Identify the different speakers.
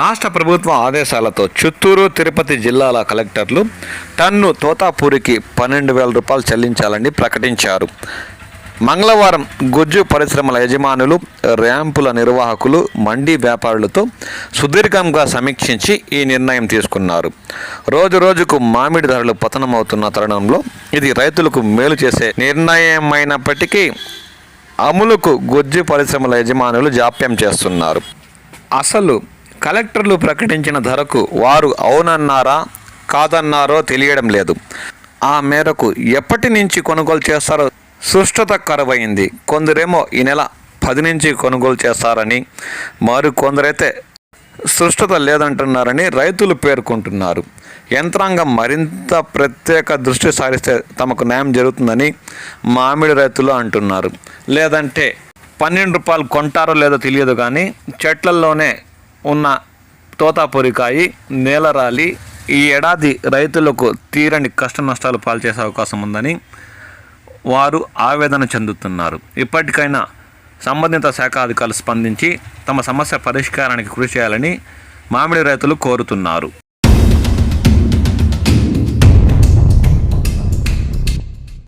Speaker 1: రాష్ట్ర ప్రభుత్వం ఆదేశాలతో చిత్తూరు తిరుపతి జిల్లాల కలెక్టర్లు టన్ను తోతాపూరికి పన్నెండు వేల రూపాయలు చెల్లించాలని ప్రకటించారు. మంగళవారం గుజ్జు పరిశ్రమల యజమానులు ర్యాంపుల నిర్వాహకులు మండీ వ్యాపారులతో సుదీర్ఘంగా సమీక్షించి ఈ నిర్ణయం తీసుకున్నారు. రోజు రోజుకు మామిడి ధరలు పతనమవుతున్న తరుణంలో ఇది రైతులకు మేలు చేసే నిర్ణయమైనప్పటికీ అమలుకు గుజ్జు పరిశ్రమల యజమానులు జాప్యం చేస్తున్నారు. అసలు కలెక్టర్లు ప్రకటించిన ధరకు వారు అవునన్నారా కాదన్నారో తెలియడం లేదు. ఆ మేరకు ఎప్పటి నుంచి కొనుగోలు చేస్తారో సుష్టత కరువైంది. కొందరేమో ఈ నెల పది నుంచి కొనుగోలు చేస్తారని మరి కొందరైతే సుష్టత లేదంటున్నారని రైతులు పేర్కొంటున్నారు. యంత్రాంగం మరింత ప్రత్యేక దృష్టి సారిస్తే తమకు న్యాయం జరుగుతుందని మామిడి రైతులు అంటున్నారు. లేదంటే పన్నెండు రూపాయలు కొంటారో లేదో తెలియదు కానీ చెట్లల్లోనే ఉన్న తోతాపూరికాయి నేలరాలి ఈ ఏడాది రైతులకు తీరని కష్ట నష్టాలు పాల్చేసే అవకాశం ఉందని వారు ఆవేదన చెందుతున్నారు. ఇప్పటికైనా సంబంధిత శాఖ అధికారులు స్పందించి తమ సమస్య పరిష్కారానికి కృషి చేయాలని మామిడి రైతులు కోరుతున్నారు.